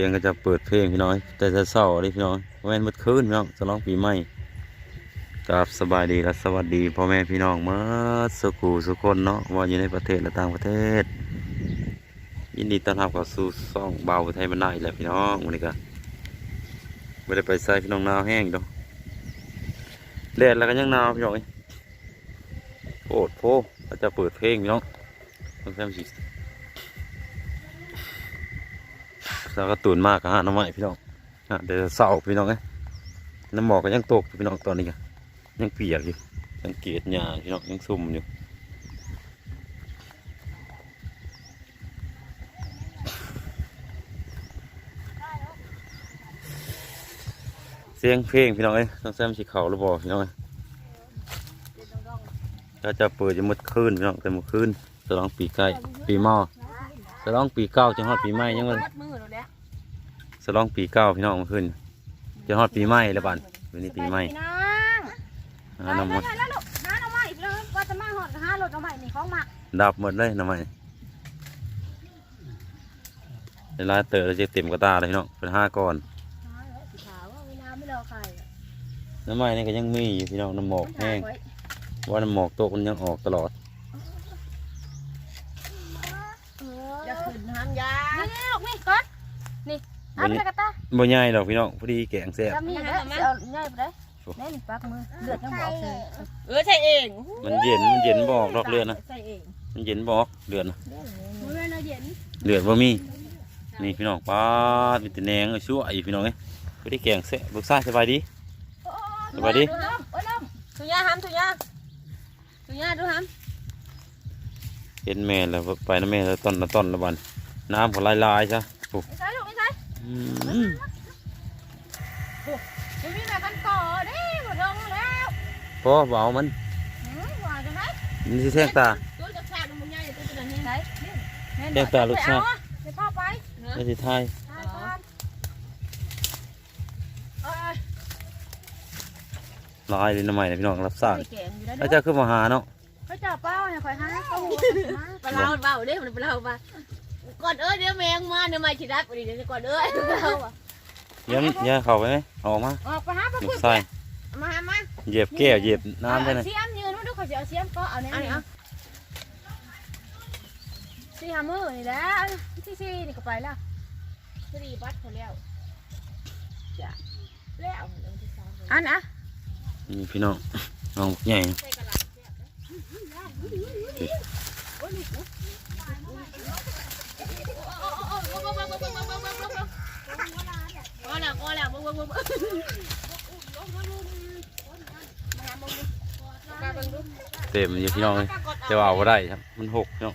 สียงก็จะเปิดเพลงพี่น้อย แต่จะเศร้าเลยพี่น้อยแม่นมืดคืนพี่น้องจะร้องปีใหม่กราบสบายดีและสวัสดีพ่อแม่พี่น้องมื่อสุขูสุคนเนาะว่าอยู่ในประเทศและต่างประเทศ ยินดีต้อนรับเข้าสู่ซ่องเบาไทยมันได้แหละพี่น้องวันนี้ก็ไม่ได้ไปใส่พี่น้องหนาวแห้งดอกแดดแล้วก็ยังหนาวพี่น้องเอ้โอดโพจะเปิดเพลงพี่น้องต้องแซมสิาวก็ตื่นมากก็หาน้ำใหม่พี่น้องอะเดี๋ยวเศร้าพี่น้องเอ้ยน้ำหมอกก็ยังตกพี่น้องตอนนี้กยังเปียกอยู่ยังเกลียดหญ้าพี่น้องยังซุ่มอยู่เสียงเพลงพี่น้องเอ้ยต้องแซมสีเขาหรือเปล่าพี่น้องเอ้ยก็จะเปิดจะมดคืนพี่น้องแต่มดคืนฉลองปีใกล้ปีเมาฉลองปีเก้าจังฮอดปีใหม่ยังมัน มือหนูเนี่ยฉลองปีเก้าพี่น้องเมื่อคืนจะฮอดปีใหม่แล้วบันวันนี้ปีใหม่น้องหาน้ำมันแล้วลูกน้าน้องใหม่เลยว่าจะมาหอดห้ารถน้องใหม่นี่ของหมักดับหมดเลยน้ำมันเวลาเตอเราจะเต็มกระตาเลยพี่น้องเป็นห้าก้อนสีขาวว่าเวลาไม่รอใครน้ำมันนี่ก็ยังมีอยู่พี่น้องน้ำหมอกแห้งว่าน้ำหมอกตกมันยังออกตลอดจะขึ้นห้ามยานี่ลูกนี่ก่อนนี่ ห้ามเลยกระตาบ่ใหญ่ดอกพี่น้องพอดีแกงแซ่บจะมีแล้วเอาง่ายไปเลยแน่นปักมือเลือดยังบอกเลยเออใช่เองมันเย็นมันเย็นบออกดอกเลือดนะใช่เองมันเย็นบอกเลือดนะมือเราเย็นเลือดบ่มีนี่พี่น้องป้าดมีแต่แหนงชั่วอีพี่น้องเอ้ยพอดีแกงแซ่บลูกชายสบายดีสวัสดีโอ้ยน้องทุยาห้ามทุยาทุยาดูห้ามเห็นแม่แล้วไปนะแม่แล้วต้นละต้นละบันน้ำก็ลายๆซะโอ้ไม่ใช่ลูกไม่ใช่อืมจะ มีแบบกันก่อเด้หมดลงแล้วพอเบามันว่าจะไหนมันสิแทงตาตัวจะขาดมันใหญ่ตัวจะนี่ไหนแทงตาลูกชายเดี๋ยวพ่อไปไม่สิทายไปก่อนเอ้ยลายเลยน้ำใหม่นะพี่น้องรับทราบไปแกงอยู่แล้วแล้วเด้อเจ้าขึ้นมาหาเนาะเขาจับเป้าเนี่ยคอยหาเขาหูมาปลาเบาเด้มันปลาเบา ก่อนเอ้ยเดี๋ยวแมงมาเดี๋ยวไม่ฉีดได้ปดิเดี๋ยวก่อนเอ้ยเราอะเดี๋ยังยังเข้าไปไหมเอาออกมาออกไปหาปลาลูคุกยชายมามาเหยียบแก้วเหยียบน้ำได้เลยเสียมยืนมาดูเขาจะเอาเสียมก็เอาเนี่ยอันนี้อะสี่หามือนี่แหละที่สี่นี่ก็ไปแล้วสรีบัตรเขาแล้วจ้ะแล้วอันนะนี่พี่น้องน้องใหญ่ใส่กร บึ้งบึ้งบึ้งเต็มอยู่พี่น้องเลยแต่ว่าเอาบ่ได้ครับ มันหกพี่น้อง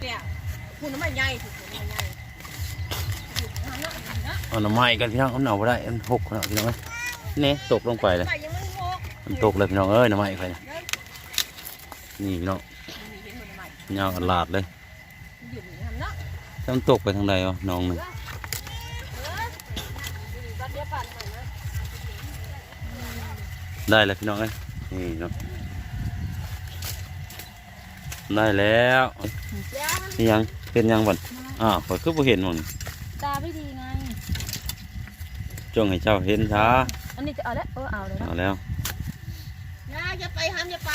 เนี่ยคุณน้ำมันใหญ่ถูกน้ำมันใหญ่เอาหน่อไม้กันพี่น้องเอาหน่อบ่ได้มันหกเนาะพี่น้องเนี่ตกลงไปเลยมันตกเลยพี่น้องเอ้ยหน่อไม้ใครเนี่ยนี่พี่น้องยาวอันลาดเลย นาะถ้ามันตกไปทางใดวะน้องหนึ่งบัดเดียวปั่นใหม่นะได้แล้วพี่น้องเอ้ยนี่เนาะได้แล้วนี่ยังเป็นยังบ่นอ้าวข่อยคือบ่เห็นมันตาไม่ดีไงจงให้เจ้าเห็นช้าอันนี้จะเอาแล้วเออเอาเลยนะเอาแล้วนะอย่าไปห้ามอย่าไป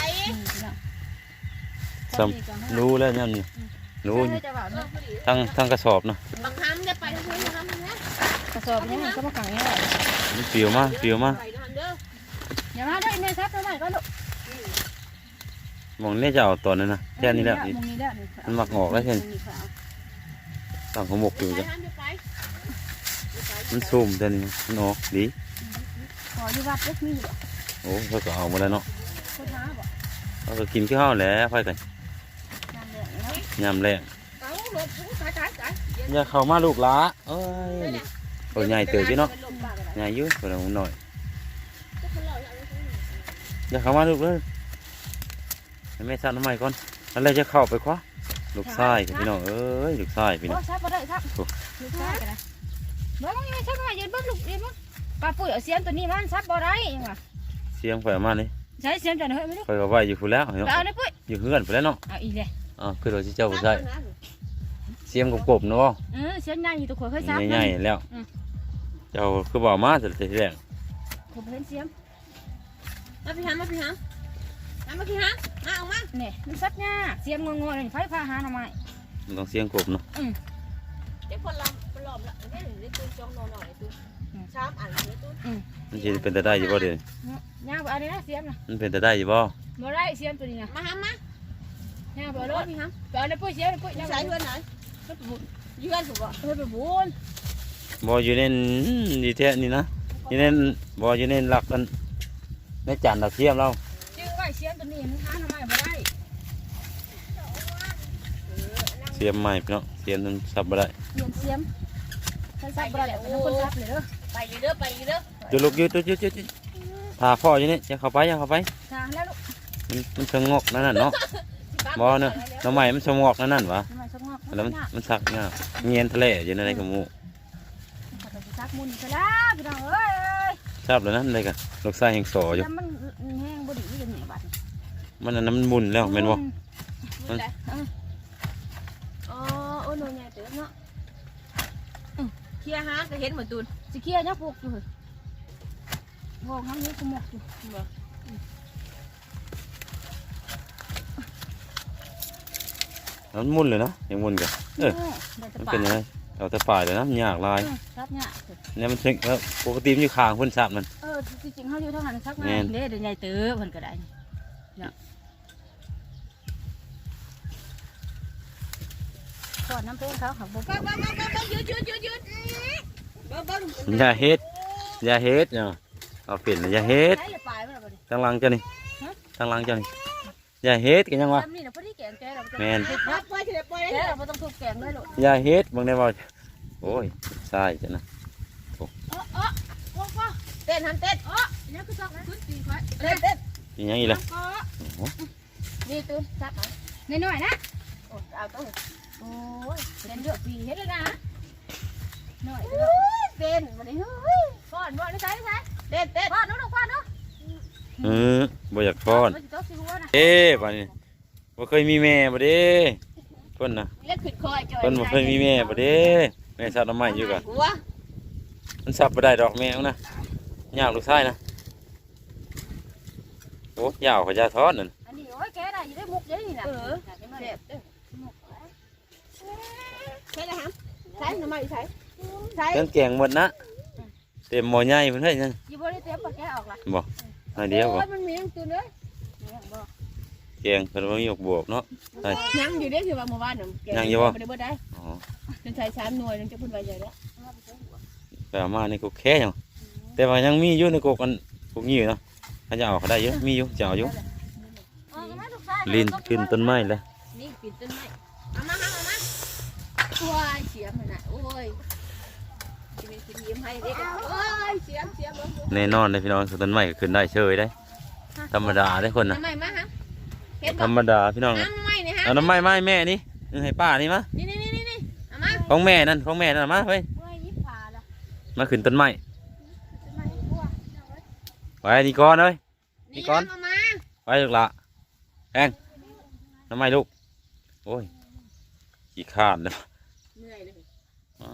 ซ้ำรู้แล้วนั่นนี่ รู้รู้จะแบบเออพอดีทั้งทั้งกระสอบเนาะบังห้ามอย่าไปทั้งคนห้ามนะกระสอบนี้มันก็มาขังนี่แหละมันเปรียวมาเปรียวมาไปนะเด้ออย่ามาด้วยเนี่ยซับตัวใหม่ก็ลูกมองนี่จะเอาตัวนั้นนะแค่นี้แหละมุมนี้ได้มันมักออกแล้วเช่นตั้งขมกอยู่ไปจ้ะห้ามอย่าไปมันซุ่มแต่นี่มันออกดีขออยู่วัดเล็กมีอยู่โอ้เขาก็เอาหมาแล้วเนาะโคตรน้าบอกเขาก็กินข้าวแล้วค่อยกัน งานเดือดแล้ว ยามแรงเอาหลบตายตายตายอย่าเข้ามาลูกหลาเอ้ยนี่ตัวใหญ่เติบพี่เนาะใหญ่อยุ่ตัวหน่อยอย่าเข้ามาลูกเลยให้แม่ซัดน้ำใหม่ก่อนอะไรจะเข้าไปคว้าลูกชายครับพี่น้องเอ้ยลูกชายพี่น้โอ้องซับก็ได้ซับลูกชายกันนะเบิ้งยังไงซับมายืนเบิ้งลูกยืนเบิ้งปลาปุ๋ยเอาเสียมตัวนี้มันซับบ่ได้ยังไงเสียงไฟมาเลยใช้เสียมจันเฮ้ยไม่รู้คอยก็ไว้อยู่พุ่นแล้วไปเนาะเอาได้ปุ้ยอยู่เฮือนพุ่นแล้วเนาะเอาอีกเลย อ๋อคือเราสิเจ้าบ่ใช่เสียมกบๆเนาะเออเสียมใหญ่อยู่ตัวข่อยเคยซับใหญ่ๆแล้วอืมเจ้าคือบ่เอามาแต่ทีแรกผมเห็นเสียมมาพี่หามาพี่หามามาพี่หามาออกมาเนี่ยมันซัดยากเสียมงงๆเลยไฟพาหาหน่อไม้มันต้องเสียงกบเนาะเดี๋ยวคนลำคนลำละเดี๋ยวเดี๋ยวตู้จองนอนหน่อยตู้ชามอ่านเดี๋ยวตู้มันสิเป็นแต่ได้อยู่บ่เด้ย่างไปเอาเลยนะเสียมนะมันเป็นแต่ได้อยู่บ่บ่ได้เสียมตัวนี้นะมาหามา ย่างไปเอาเอารเลถยพี่หาไปเอาเลยปุ้ยเสียมเลยปุ้ยอยู่ย่างใส่ไปเพื่อนไหนเพื่อนไปบุญอยู่กันถูกป่ะเพื่อนไปบุญบ่อยู่ในดีแท้นี่นะอยู่ในบ่อยู่ในหลักกันในจานดาวเทียมเรา ชื่อว่าเสียมตัวนี้มันหาหน่อไม้บ่ได้เสียมใหม่พี่น้องเสียมมันสับบ่ได้เสียมเสียมท่านซับบ่ได้เป็นคนซับเลยเด้อไปอยู่เด้อไปอยู่เด้อจุลุกยืดจุดจุดจุดจุดทาพ่ออยู่นี่จะเข้าไปจะเข้าไปทางแล้วลูกมันมันสงอกนั่นน่ะเนาะ บ่เนาะน้ำใหม่มันสงอกนั่นนั่นวะทำไมสงอกแล้วมันมันสักเงาเงียนทะเลอยู่ในไรกับหมูเขาจะซักมุนไปแล้วพี่น้องเอ้ยทราบแล้วนั่นเลยกันลูกชายแห่งสออยู่แล้วมันแห้งบ่ดีกันเนี่ยบัดมันอันนั้นมันมุนแล้วแม่นบ่มันได้อ๋อโอ้หน่วยใหญ่เด้อเนาะเคลียร์หาก็เห็นเหมือนตูนสิเคลียร์เนี่ยพวกอยู่เฮ้ยพวกทั้งนี้ขโมกอยู่ มันมุนเลยเนาะยังมุนกันเออได้แต่มันปาเป็นยังไงเอาแต่ฝ่ายเลยนะมันยากหลายซับเนี่ยเนี่ยมันเช็คแล้วปกติมันอยู่ข้างคนสับมันเออจริงๆเขาอยู่เท่านั้นซักมาแม่นเด้เดี๋ยวใหญ่เตื้อเพิ่นก็ได้เนี่ยก่อนน้ำเพลงเขาเขาบอกบ้าบ้าบ้าบ้าหยุดหยุดหยุดหยุดบ้าบ้าอย่าเฮ็ดอย่าเฮ็ดเนาะเอาเปลี่ยนอย่าเฮ็ดใช้เลยปลายมันบ่ดิทางหลังเจ้านี่ฮะทางหลังเจ้านี่อย่าเฮ็ดกันยังวะ ทำนี่นะพอดีแกงแกเราแม่นปล่อยปล่อยเถอะปล่อยแกเลยเราบ่ต้องทุบแกงเลยลูกอย่าเฮ็ดบางได้บ่โอ้ยใช่จ้ะนะเออเออโอ้พ่อเต้นหันเต้นเออเนี่ยคือซักขึ้นตีไว้เต้นเต้นอีหยังอีกล่ะก็นี่ตูนซักเอาน้อยๆนะโอ้เอาต้องโอ้ยเป็นเยอะปีเฮ็ดเลยนะน้อยเต้นมาดิเฮ้ยก่อนบ่ได้ใช้ใช้เต้นเต้นก่อนนู้นก่อนนู้นเออบ่อยากฟ้อนมันจะต้องสิหัวนะเอ๊ะป่านนี้ บ่เคยมีแม่บ่เด้เพิ่นน่ะเล็กขึ้นคอยจอยเพิ่นบ่เคยมีแม่บ่เด้แม่สับน้ำไม้อยู่กะหัวมันสับบ่ได้ดอกแมวนะยากลูกชายนะโอ้ยาวเขาจะทอดนั่นอันนี้โอ้ยแกได้อยู่ได้มุกเยอะนี่นะเจ็บใช่เลยฮะใช่ทำไมใช่ใช่เครื่องแกงหมดนะเต็มหม้อใหญ่เพิ่นเฮ้ยนั่นอยู่บ่ได้เต็มปากแกออกล่ะบ่อันเดียวบ่มันมีตัวเนื้อเนี่ยบ่ แกงเพิ่นบ่มีหยกบวกเนาะ ยังอยู่ได้คือว่าเมื่อวานหนึ่งไม่ได้เบิดได้อ๋อเป็นชายสามหน่วยนึงจะพูดไว้ใหญ่แล้วไปเอามานี่ก็แค่หยังแต่ว่ายังมีอยู่ในกกอันพวกนี้อยู่เนาะถ้าจะเอาเขาได้เยอะมีอยู่จะเอาอยู่เออมาลูกชายลินขึ้นต้นไม้เลยนี่ปิดต้นไม้เอามาเอามาโอ้ยเสียมน่ะโอ้ยจะมีกินยิ้มให้เด็กโอ้ยเสียมเสียมแน่นอนเลยพี่น้องต้นไม้ก็ขึ้นได้เฉยได้ ธรรมดาได้คนน่ะ ทำไมมาฮะเห็น ธรรมดาพี่น้องน้ำไม่เนี่ยฮะเอาน้ำไม้ไม้แม่นี่เอาให้ป้านี่มานี่นี่นี่นี่เอามาของแม่นั่นของแม่นั่นมาเฮ้ยเมื่อยยิบผ่าละมาขึ้นต้นไม้จะมาให้กลัวไว้นี่ก่อนเลยนี่เอามาไว้ลูกละแพงน้ำไม้ลูกโอ้ยขี้ขาดเลยเหนื่อยเลยอ๋อ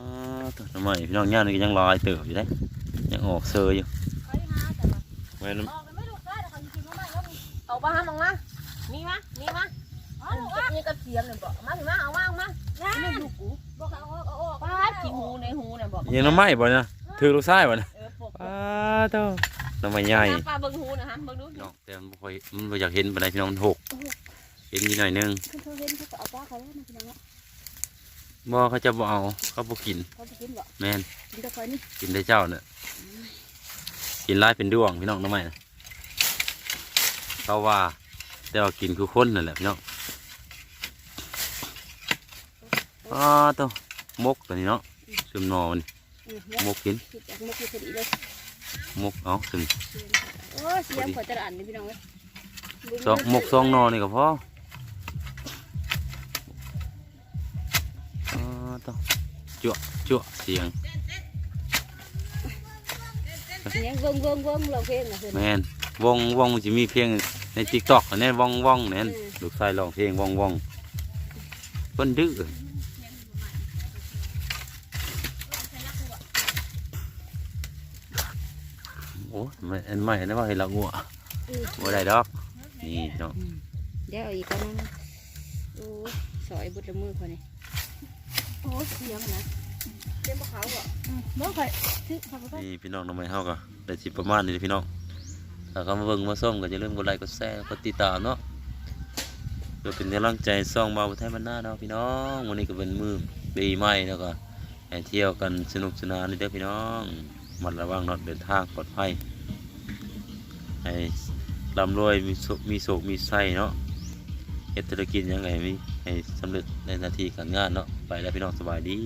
ตัวน้ำไม้พี่น้องย่านนี่ก็ยังลอยเติบอยู่ได้ยังออกเซยอยู่ไปหาแต่ว่าไว้น้ออกกันไม่ลูกชายแต่เขาอยู่กินมาใหม่แล้วมึงเอาบ้าห้ามมา นี่มานี่มาอ๋อลูกอะนี่ก็เสียมเลยบอกมาถึงมาเอามาเอามานะนี่ลูกกูบอกเอาเอาเอาป้าขี้หูในหูน่ะบอกำยังน้ำไม้บ่นะถือลูกชายบ่นะเออปกป้าเต้าน้ำไม้ใหญ่ป้าเบิ่งหูนะฮะเบิ่งดูน้องแต่มันบ่ค่อยมันบ่อยากเห็นปานใดพี่น้องมันหกเห็นนิดหน่อยนึงคือเขาเห็นเขาก็เอาปลาเขาแล้วมันเป็นยังไงบ่เขาจะบ่เอาเขาบ่กินเขาจะกินบ่แม่นกินแต่คอยนี่กินได้เจ้าเนี่ยกินไล่เป็นด้วงพี่น้องน้ำไม้นะเขาว่า แต่ว่ากินคือคนนั่นแหละพี่น้องอ้าตัวมกตัวนี้เนาะซึมนอมันอือเนี่ยมกกินคิดจากมุกที่พอดีเลยมกเอาซึมโอ้ยเสียงข่อยจะอ่านนี่พี่น้องเอ้ยสองมกสองนอนี่ก็พออ้าตัวจั่วจั่วเสียงเสียงเวิงเวิงเวิงเราเพลงนะเพื่อนแมนวงวงมันจะมีเพลง ในติ๊กต็อกอันนี้วงวงเนี่ยลูกชายร้องเพลงวงวงเพิ่นดื้อโอ้ไม่อันใหม่นะว่าให้ละงัวบ่ได้ดอก นี่เนาะเดี๋ยวเอาอีกคนนึงโอ้ยสอยบุตรละมือคนนี้โอ้ยเสียงนะเต็มเขาอะบ่ค่อยซื้อเขาไปนี่พี่น้องน้องไม่เฮาก็ได้สิประมาณนี้เด้อพี่น้อง ถ้าก็มาเบิ่งมาส้มก็อย่าลืมกดไลค์กดแชร์กดติดตามเนาะเพื่อเป็นกำลังใจส่องมาบุไทยมันหน้าเนาะพี่น้องวันนี้ก็เป็นมือปีใหม่แล้วก็ให้เที่ยวกันสนุกสนานเลยเด้อพี่น้องมัดระวังนาะเดินทางปลอดภัยให้ร่ำรวยมีสุขมีโศกมีไส้เนาะเฮ็ดธุรกิจยังไงมีให้สำเร็จในนาทีการงานเนาะไปแล้วพี่น้องสบายดี